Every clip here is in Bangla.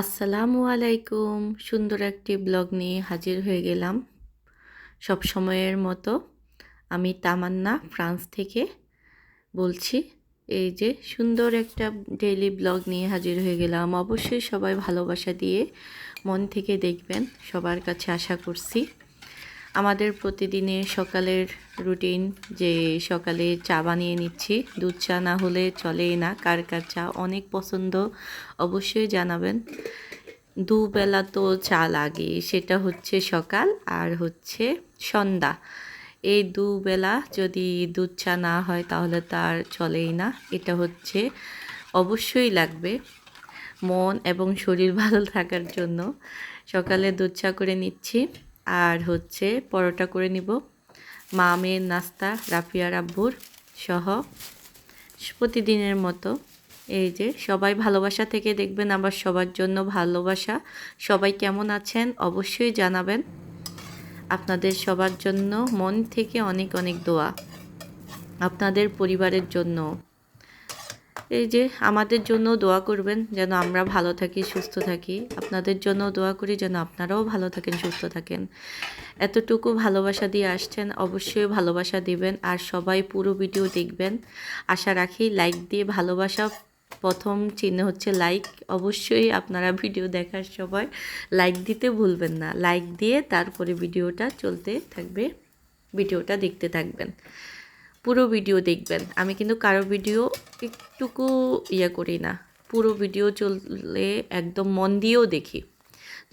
আসসালামু আলাইকুম। সুন্দর একটি ব্লগ নিয়ে হাজির হয়ে গেলাম। সব সময়ের মতো আমি তামান্না, ফ্রান্স থেকে বলছি, এই যে সুন্দর একটা ডেইলি ব্লগ নিয়ে হাজির হয়ে গেলাম। অবশ্যই সবাই ভালোবাসা দিয়ে মন থেকে দেখবেন, সবার কাছে আশা করছি। আমাদের প্রতিদিনের সকালের রুটিন যে সকালে চা বানিয়ে নিচ্ছি, দুধ চা না হলে চলেই না, কার কার চা অনেক পছন্দ অবশ্যই জানাবেন। দুবেলা তো চা লাগে সেটা হচ্ছে সকাল আর হচ্ছে সন্ধ্যা। এই দুবেলা যদি দুধ চা না হয় তাহলে তার চলেই না, এটা হচ্ছে অবশ্যই লাগবে। মন এবং শরীর ভালো থাকার জন্য সকালে দুধ চা করে নিচ্ছি। আর হচ্ছে পরোটা করে নিব। মা মেয়ের নাস্তা রাফিয়ার আব্বুর সহ প্রতিদিনের মতো। এই যে সবাই ভালোবাসা থেকে দেখবেন আবার সবার জন্য ভালোবাসা। সবাই কেমন আছেন অবশ্যই জানাবেন। আপনাদের সবার জন্য মন থেকে অনেক অনেক দোয়া। আপনাদের পরিবারের জন্য। এই যে আমাদের জন্য দোয়া করবেন যেন আমরা ভালো থাকি, সুস্থ থাকি। আপনাদের জন্য দোয়া করি যেন আপনারাও ভালো থাকেন, সুস্থ থাকেন। এতটুকু ভালোবাসা দিয়ে আসছেন, অবশ্যই ভালোবাসা দিবেন আর সবাই পুরো ভিডিও দেখবেন। আশা রাখি লাইক দিয়ে ভালোবাসা, প্রথম চিহ্ন হচ্ছে লাইক। অবশ্যই আপনারা ভিডিও দেখার সময় লাইক দিতে ভুলবেন না। লাইক দিয়ে তারপরে ভিডিওটা চলতে থাকবে, ভিডিওটা দেখতে থাকবেন। পুরো ভিডিও দেখবেন। আমি কিন্তু কারও ভিডিও একটুকু ইয়ে করি না। পুরো ভিডিও চললে একদম মন দিয়েও দেখি।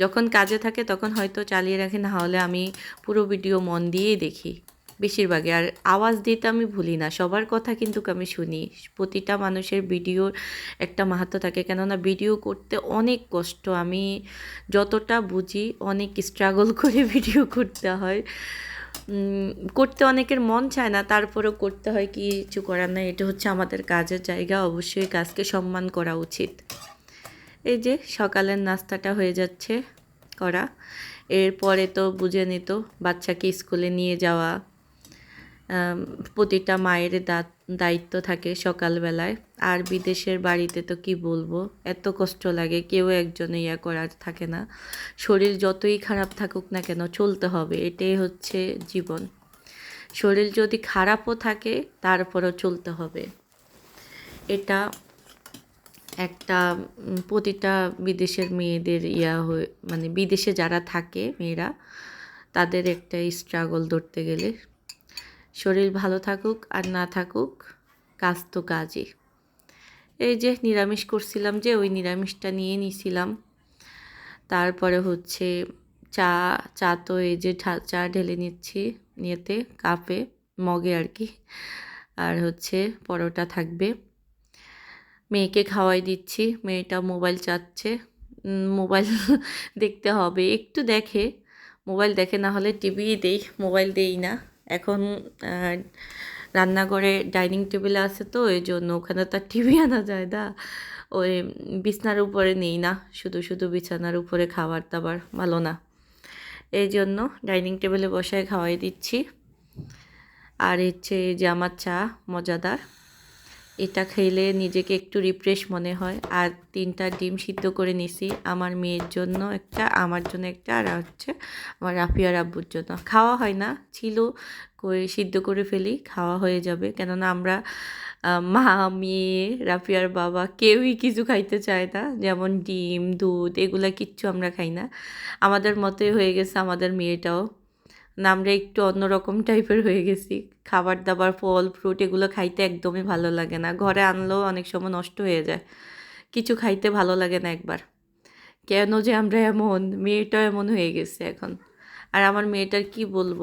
যখন কাজে থাকে তখন হয়তো চালিয়ে রাখি, না হলে আমি পুরো ভিডিও মন দিয়েই দেখি। বেশিরভাগই, আর আওয়াজ দিতে আমি ভুলি না। সবার কথা কিন্তু আমি শুনি। প্রতিটা মানুষের ভিডিওর একটা মাহাত্ম থাকে, কেননা ভিডিও করতে অনেক কষ্ট। আমি যতটা বুঝি, অনেক স্ট্রাগল করে ভিডিও করতে হয়। করতে অনেকের মন চায় না, তারপরেও করতে হয় কি কিছু করার নাই। এটা হচ্ছে আমাদের কাজের জায়গা। অবশ্যই কাজকে সম্মান করা উচিত। এই যে, সকালের নাস্তাটা হয়ে যাচ্ছে করা। এরপরে তো বুঝে নিত, বাচ্চাকে স্কুলে নিয়ে যাওয়া। প্রতিটা মায়ের দায়িত্ব থাকে সকালবেলায়। আর বিদেশের বাড়িতে তো কি বলব? এত কষ্ট লাগে, কেউ একজন ইয়া করার থাকে না। শরীর যতই খারাপ থাকুক না কেন, চলতে হবে, এটাই হচ্ছে জীবন। শরীর যদি খারাপও থাকে, তারপরও চলতে হবে। এটা একটা প্রতিটা বিদেশের মেয়েদের ইয়া হয়ে মানে বিদেশে যারা থাকে, মেয়েরা, তাদের একটা স্ট্রাগল ধরতে গেলে শরীর ভালো থাকুক আর না থাকুক, কাজ তো কাজই। এই যে নিরামিষ করছিলাম যে ওই নিরামিষটা নিয়ে নিছিলাম। তারপরে হচ্ছে চা চা তো এই যে চা ঢেলে নিচ্ছি নিয়েতে, কাপে, মগে আর কি। আর হচ্ছে পরোটা থাকবে। মেয়েকে খাওয়াই দিচ্ছি, মেয়েটা মোবাইল চাচ্ছে। মোবাইল দেখতে হবে, একটু দেখে। মোবাইল দেখে না হলে টিভি দেই, মোবাইল দেই না। এখন রান্নাঘরে ডাইনিং টেবিল আছে তো ওই জন্য ওখানে তার টিভি আনা যায় না। ওই বিছনার উপরে নেই না, শুধু শুধু বিছানার উপরে খাবার দাবার ভালো না। এই জন্য ডাইনিং টেবিলে বসায় খাওয়াই দিচ্ছি। আর হচ্ছে যে আমার চা, মজাদার। এটা খেলে নিজেকে একটু রিফ্রেশ মনে হয়। আর তিনটা ডিম সিদ্ধ করে নিছি। আমার মেয়ের জন্য একটা, আমার জন্য একটা, আর হচ্ছে আমার রাফিয়ার আব্বুর জন্য। খাওয়া হয় না, ছিল করে সিদ্ধ করে ফেলি, খাওয়া হয়ে যাবে। কেননা আমরা মা, মেয়ে রাফিয়ার বাবা কেউই কিছু খাইতে চায় না। যেমন ডিম, দুধ, এগুলা কিচ্ছু আমরা খাই না। আমাদের মতোই হয়ে গেছে আমাদের মেয়েটাও। না আমরা একটু অন্যরকম টাইপের হয়ে গেছি। খাবার দাবার ফল ফ্রুট এগুলো খাইতে একদমই ভালো লাগে না। ঘরে আনলেও অনেক সময় নষ্ট হয়ে যায়। কিছু খাইতে ভালো লাগে না একবার। কেন যে আমরা এমন? মেয়েটাও এমন হয়ে গেছে এখন। আর আমার মেয়েটার কি বলব?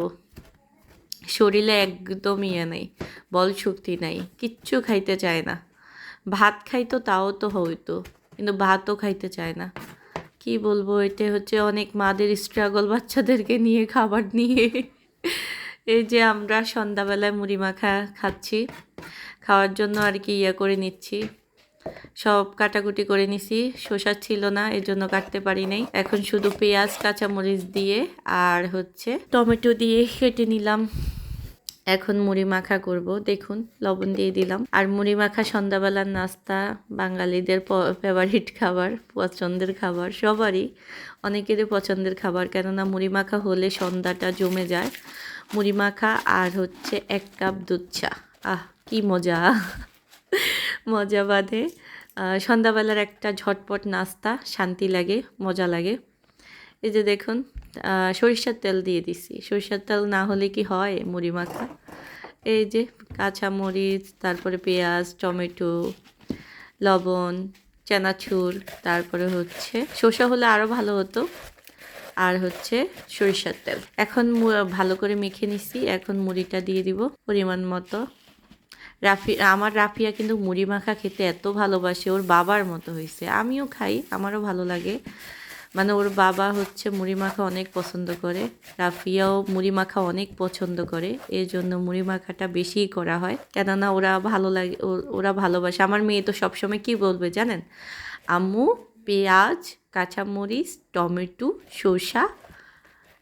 শরীরে একদম ইয়ে নেই, বল শক্তি নাই, কিচ্ছু খাইতে চায় না। ভাত খাইতো, তাও তো হইতো। কিন্তু ভাতও খাইতে চায় না। কি বলব, এটা হচ্ছে অনেক মাদের স্ট্রাগল বাচ্চাদেরকে নিয়ে খাবার নিয়ে। এই যে আমরা সন্ধ্যাবেলায় মুড়ি মাখা খাচ্ছি, খাওয়ার জন্য আর কি ইয়ে করে নিচ্ছি। সব কাটাকুটি করে নিছি, শসা ছিল না, এর জন্য কাটতে পারি নাই। এখন শুধু পেঁয়াজ, কাঁচামরিচ দিয়ে আর হচ্ছে টমেটো দিয়ে কেটে নিলাম। এখন মুড়ি মাখা করব। দেখুন, লবণ দিয়ে দিলাম। আর মুড়ি মাখা সন্ধ্যাবেলার নাস্তা, বাঙালিদের ফেভারিট খাবার, পছন্দের খাবার, সবারই অনেকেরই পছন্দের খাবার। কেননা মুড়ি মাখা হলে সন্ধ্যাটা জমে যায়। মুড়ি মাখা আর হচ্ছে এক কাপ দুধ চা। আহ, কি মজা। মজা বাঁধে সন্ধ্যাবেলার একটা ঝটপট নাস্তা, শান্তি লাগে, মজা লাগে। এই যে দেখুন সরিষার তেল দিয়ে দিছি। সরিষার তেল না হলে কি হয় মুড়ি মাখা? এই যে কাঁচা মরিচ তারপরে পেঁয়াজ, টমেটো, লবণ, চানাচুর, তারপরে হচ্ছে শসা হলে আরও ভালো হতো। আর হচ্ছে সরিষার তেল। এখন ভালো করে মেখে নিছি। এখন মুড়িটা দিয়ে দিব পরিমাণ মতো। রাফি আমার রাফিয়া কিন্তু মুড়ি মাখা খেতে এত ভালোবাসে, ওর বাবার মতো হয়েছে আমিও খাই, আমারও ভালো লাগে। মানে ওর বাবা হচ্ছে মুড়ি মাখা অনেক পছন্দ করে, রাফিয়াও মুড়ি মাখা অনেক পছন্দ করে, এর জন্য মুড়ি মাখাটা বেশিই করা হয়। কেননা ওরা ভালো লাগে ওরা ভালোবাসে। আমার মেয়ে তো সবসময় কি বলবে জানেন? আম্মু, পেঁয়াজ, কাঁচামরিচ, টমেটো, শসা,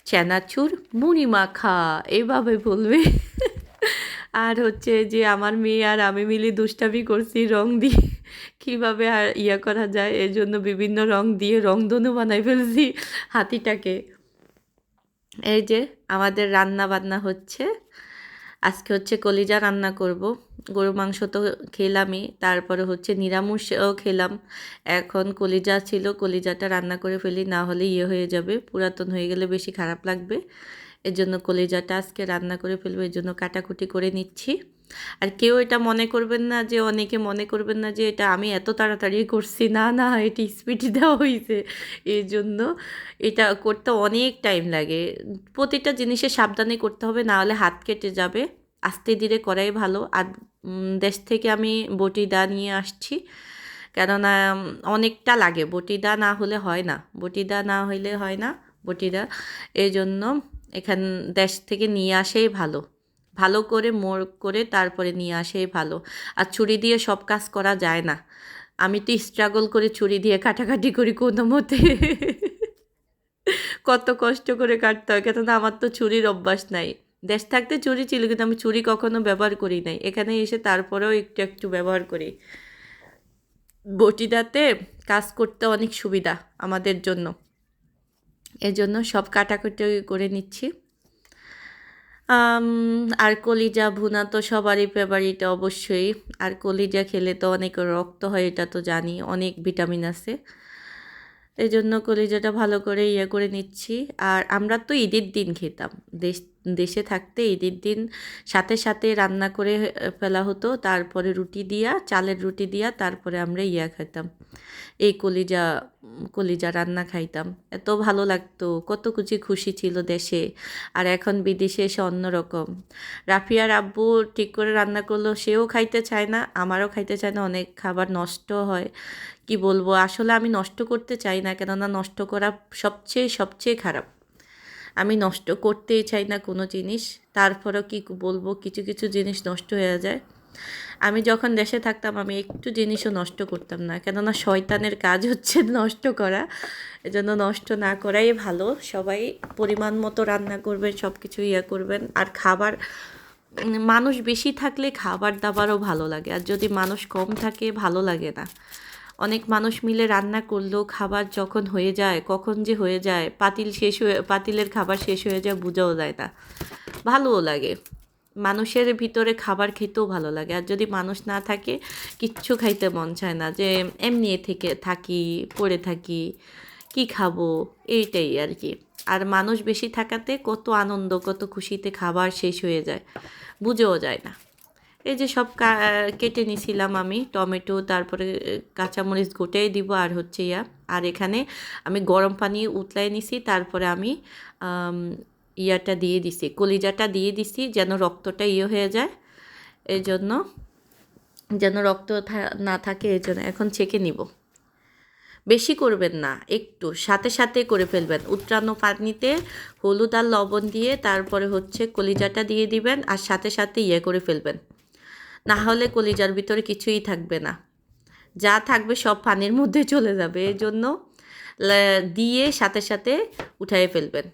চানাচুর, মুড়ি মাখা এইভাবে বলবে। আর হচ্ছে যে আমার মেয়ে আর আমি মিলে দুষ্টামি করছি, রং দিয়ে। কীভাবে আর ইয়া করা যায়, এর জন্য বিভিন্ন রং দিয়ে রংধনু বানাই ফেলছি হাতিটাকে। এই যে আমাদের রান্না বান্না হচ্ছে। আজকে হচ্ছে কলিজা রান্না করব। গরু মাংস তো খেলামই, তারপরে হচ্ছে নিরামিষও খেলাম। এখন কলিজা ছিল, কলিজাটা রান্না করে ফেলি, না হলে ইয়ে হয়ে যাবে, পুরাতন হয়ে গেলে বেশি খারাপ লাগবে। এর জন্য কলিজাটা আজকে রান্না করে ফেলব, এর জন্য কাটাকুটি করে নিচ্ছি। আর কেউ এটা মনে করবেন না যে, অনেকে মনে করবেন না যে, এটা আমি এত তাড়াতাড়ি করছি। না না, এটি স্পিড দেওয়া হয়েছে এই জন্য এটা করতে অনেক টাইম লাগে। প্রতিটা জিনিসে সাবধানে করতে হবে, না হলে হাত কেটে যাবে। আস্তে ধীরে করাই ভালো। আর দেশ থেকে আমি বটিদা নিয়ে আসছি। কেননা অনেকটা লাগে। বটিদা না হলে হয় না। বটিদা না হইলে হয় না বটিদা এই জন্য এখান, দেশ থেকে নিয়ে আসেই ভালো। ভালো করে মোড় করে তারপরে নিয়ে আসেই ভালো। আর ছুরি দিয়ে সব কাজ করা যায় না। আমি তো স্ট্রাগল করে ছুরি দিয়ে কাটাকাটি করি কোনো মতে। কত কষ্ট করে কাটতে হয়। কেননা আমার তো ছুরির অভ্যাস নাই। দেশ থাকতে ছুরি ছিল, কিন্তু আমি ছুরি কখনো ব্যবহার করি নাই। এখানে এসে তারপরেও একটু একটু ব্যবহার করি। বটিটাতে কাজ করতে অনেক সুবিধা আমাদের জন্য। এজন্য সব কাটাকুটি করে নিচ্ছি। আর কলিজা, ভুনা তো সবারই ফেভারিট অবশ্যই। আর কলিজা খেলে তো অনেক রক্ত হয়, এটা তো জানি, অনেক ভিটামিন আছে। এই জন্য কলিজাটা ভালো করে ইয়ে করে নিচ্ছি। আর আমরা তো ঈদের দিন খেতাম, দেশ দেশে থাকতে ঈদের দিন সাথে সাথে রান্না করে ফেলা হতো। তারপরে রুটি দিয়া, চালের রুটি দিয়া তারপরে আমরা ইয়া খেতাম এই কলিজা কলিজা রান্না খাইতাম। এত ভালো লাগতো, কত কিছু খুশি ছিল দেশে। আর এখন বিদেশে এসে অন্যরকম। রাফিয়ার আব্বু ঠিক করে রান্না করল, সেও খাইতে চায় না, আমারও খাইতে চায় না, অনেক খাবার নষ্ট হয়। কি বলব, আসলে আমি নষ্ট করতে চাই না, কেননা নষ্ট করা সবচেয়ে সবচেয়ে খারাপ। আমি নষ্ট করতেই চাই না কোনো জিনিস, তারপরও কি বলব, কিছু কিছু জিনিস নষ্ট হয়ে যায়। আমি যখন দেশে থাকতাম, আমি একটু জিনিসও নষ্ট করতাম না। কেননা শয়তানের কাজ হচ্ছে নষ্ট করা। এজন্য নষ্ট না করাই ভালো। সবাই পরিমাণ মতো রান্না করবেন সব কিছু ইয়ে করবেন। আর খাবার, মানুষ বেশি থাকলে খাবার দাবারও ভালো লাগে। আর যদি মানুষ কম থাকে, ভালো লাগে না। অনেক মানুষ মিলে রান্না করলেও খাবার যখন হয়ে যায়, কখন যে হয়ে যায়, পাতিল শেষ হয়ে, পাতিলের খাবার শেষ হয়ে যায় বোঝাও যায় না। ভালোও লাগে। মানুষের ভিতরে খাবার খেতেও ভালো লাগে। আর যদি মানুষ না থাকে, কিচ্ছু খাইতে মন চায় না যে এমনি থেকে থাকি, পড়ে থাকি, কি খাব, এইটাই আর কি। আর মানুষ বেশি থাকাতে কত আনন্দ, কত খুশিতে খাবার শেষ হয়ে যায়, বুঝেও যায় না। এই যে সব কেটে নিছিলাম আমি, টমেটো, তারপরে কাঁচামরিচ গোটাই দিব আর হচ্ছে ইয়া। আর এখানে আমি গরম পানি উতলাই নিছি, তারপরে আমি ইয়াটা দিয়ে দিছি, কলিজাটা দিয়ে দিছি যেন রক্তটা ইয়ে হয়ে যায়। এই জন্য, যেন রক্ত না থাকে, এই জন্য এখন ছেঁকে নিব। বেশি করবেন না, একটু, সাথে সাথে করে ফেলবেন। উত্রান্ন পানিতে হলুদ আর লবণ দিয়ে তারপরে হচ্ছে কলিজাটা দিয়ে দিবেন আর সাথে সাথে ইয়ে করে ফেলবেন। না হলে কলিজার ভিতরে কিছুই থাকবে না। যা থাকবে সব পানির মধ্যে চলে যাবে। এই জন্য দিয়ে সাথে সাথে উঠাই ফেলবেন।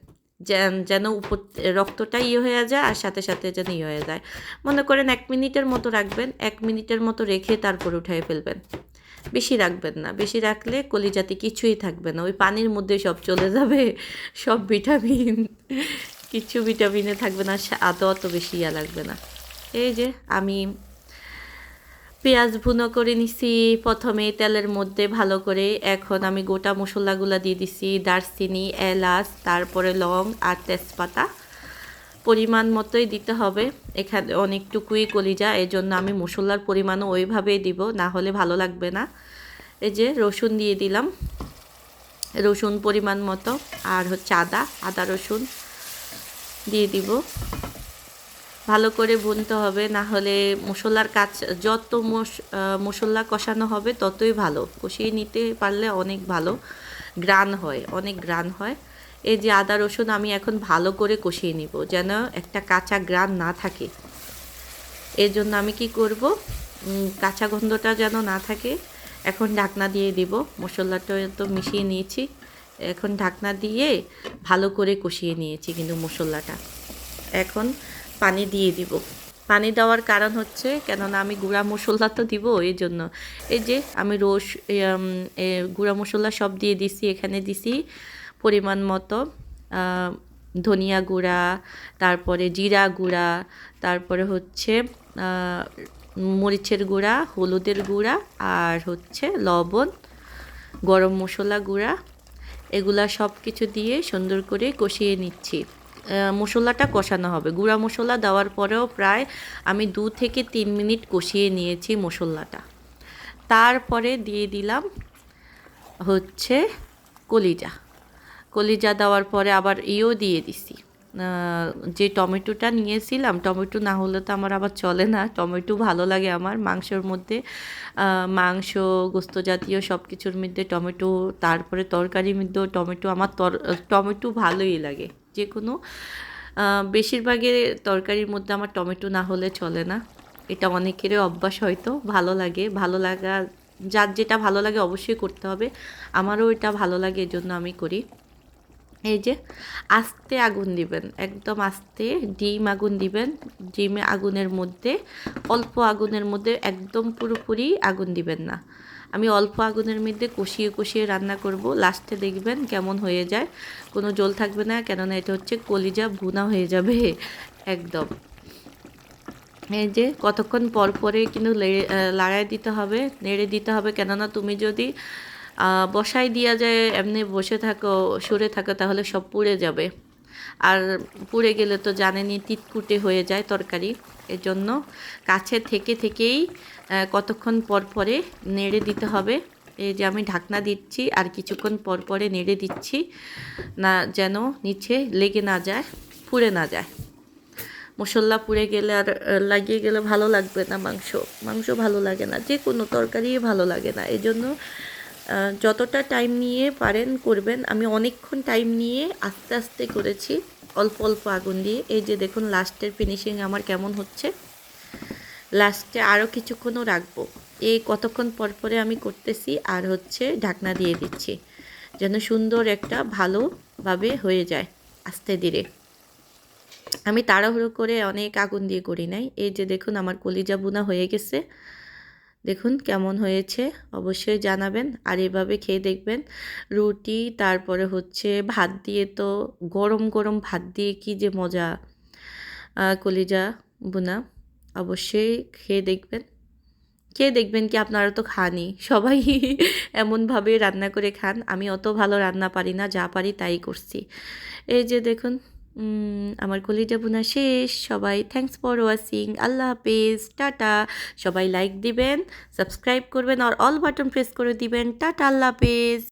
যেন- উপর, রক্তটা ইয়ে হয়ে যায় আর সাথে সাথে যেন ইয়ে হয়ে যায়। মনে করেন এক মিনিটের মতো রাখবেন, এক মিনিটের মতো রেখে তারপর উঠাই ফেলবেন। বেশি রাখবেন না। বেশি রাখলে কলিজাতে কিছুই থাকবে না। ওই পানির মধ্যে সব চলে যাবে। সব ভিটামিন, কিছু ভিটামিনে থাকবে না। স্বাদও অত বেশি ইয়া লাগবে না। এই যে আমি পেঁয়াজ ভুনো করে নিছি, প্রথমে তেলের মধ্যে ভালো করে। এখন আমি গোটা মশলাগুলো দিয়ে দিছি, দারচিনি, এলাচ, তারপরে লং আর তেজপাতা। পরিমাণ মতোই দিতে হবে, এখানে অনেকটুকুই কলিজা এই জন্য আমি মশলার পরিমাণও ওইভাবেই দিব, না হলে ভালো লাগবে না। এই যে রসুন দিয়ে দিলাম, রসুন পরিমাণ মতো, আর হচ্ছে আদা আদা রসুন দিয়ে দিব। ভালো করে বুনতে হবে, না হলে মশলার কাজ, যত মশলা কষানো হবে ততই ভালো। কষিয়ে নিতে পারলে অনেক ভালো গ্রান হয়, অনেক গ্রান হয়। এই যে আদা, রসুন আমি এখন ভালো করে কষিয়ে নিব যেন একটা কাঁচা গ্রান না থাকে। এর জন্য আমি কি করব? কাঁচা গন্ধটা যেন না থাকে, এখন ঢাকনা দিয়ে দিব। মশলাটা তো মিশিয়ে নিয়েছি, এখন ঢাকনা দিয়ে ভালো করে কষিয়ে নিয়েছি কিন্তু মশলাটা। এখন পানি দিয়ে দিব। পানি দেওয়ার কারণ হচ্ছে, কেননা আমি গুঁড়া মশলা তো দিব, এই জন্য। এই যে আমি রোস গুঁড়া মশলা সব দিয়ে দিছি, এখানে দিছি পরিমাণ মতো ধনিয়া গুঁড়া, তারপরে জিরা গুঁড়া, তারপরে হচ্ছে মরিচের গুঁড়া, হলুদের গুঁড়া, আর হচ্ছে লবণ, গরম মশলা গুঁড়া। এগুলা সব কিছু দিয়ে সুন্দর করে কষিয়ে নিচ্ছি। মশলাটা কষানো হবে। গুঁড়া মশলা দেওয়ার পরেও প্রায় আমি দু থেকে তিন মিনিট কষিয়ে নিয়েছি মশলাটা। তারপরে দিয়ে দিলাম হচ্ছে কলিজা। কলিজা দেওয়ার পরে আবার ইও দিয়ে দিছি। যে টমেটোটা নিয়েছিলাম, টমেটো না হলে তো আমার আবার চলে না। টমেটো ভালো লাগে আমার মাংসর মধ্যে। মাংস, গোস্ত জাতীয় সব কিছুর মধ্যে টমেটো, তারপরে তরকারির মধ্যেও টমেটো। আমার তর, টমেটো ভালোই লাগে। যে কোনো বেশিরভাগের তরকারির মধ্যে আমার টমেটো না হলে চলে না। এটা অনেকেরই অভ্যাস হয়তো, ভালো লাগে। ভালো লাগা, যার যেটা ভালো লাগে অবশ্যই করতে হবে। আমারও এটা ভালো লাগে, এজন্য আমি করি। এই যে, আস্তে আগুন দিবেন, একদম আস্তে ডিম আগুন দিবেন। ডিমে আগুনের মধ্যে, অল্প আগুনের মধ্যে একদম পুরোপুরি আগুন দিবেন না। আমি অল্প আগুনের মধ্যে কষিয়ে কষিয়ে রান্না করব। লাস্টে দেখবেন কেমন হয়ে যায়। কোনো জল থাকবে না, কেননা এটা হচ্ছে কলিজা ভুনা হয়ে যাবে। একদম। এই যে কতক্ষণ পর পরে কিন্তু লেড়ে লাড়াই দিতে হবে, নেড়ে দিতে হবে। কেননা তুমি যদি বসাই দিয়া যায়, এমনি বসে থাকো, সরে থাকো, তাহলে সব পুড়ে যাবে। আর পুড়ে গেলে তো জানেনই তিতকুটে হয়ে যায় তরকারি। এজন্য কাছে থেকে থেকেই কতক্ষণ পর পরে নেড়ে দিতে হবে। এই যে আমি ঢাকনা দিচ্ছি আর কিছুক্ষণ পর পরে নেড়ে দিচ্ছি, না যেন নিচে লেগে না যায়, পুড়ে না যায়। মশলা পুড়ে গেলে আর লাগিয়ে গেলে ভালো লাগবে না মাংস। মাংস ভালো লাগে না যে কোনো তরকারি ভালো লাগে না। এই জন্য যতটা টাইম নিয়ে পারেন করবেন, আমি অনেকক্ষণ টাইম নিয়ে আস্তে আস্তে করেছি, অল্প অল্প আগুন দিয়ে। এই যে দেখুন লাস্টের ফিনিশিং আমার কেমন হচ্ছে। লাস্টে আরও কিছুক্ষণও রাখব। এই কতক্ষণ পর পরে আমি করতেছি, আর হচ্ছে ঢাকনা দিয়ে দিচ্ছি, যেন সুন্দর একটা ভালোভাবে হয়ে যায়, আস্তে ধীরে। আমি তাড়াহুড়ো করে অনেক আগুন দিয়ে করি নাই। এই যে দেখুন, আমার কলিজা বুনা হয়ে গেছে। দেখুন কেমন হয়েছে। অবশ্যই জানাবেন। আর এভাবে খেয়ে দেখবেন রুটি, তারপরে হচ্ছে ভাত দিয়ে তো গরম গরম ভাত দিয়ে কি যে মজা। কলিজা বুনা, অবশ্যই খেয়ে দেখবেন। খেয়ে দেখবেন কি আপনারা তো খানই। সবাই এমনভাবে রান্না করে খান। আমি অত ভালো রান্না পারি না, যা পারি তাই করছি। এই যে দেখুন আমার কলিজা বোনা শেষ। সবাই থ্যাংকস ফর ওয়াচিং আল্লাহ হাফিজ। টাটা। সবাই লাইক দিবেন সাবস্ক্রাইব করবেন, আর অল বাটন প্রেস করে দিবেন। টাটা, আল্লাহ হাফিজ।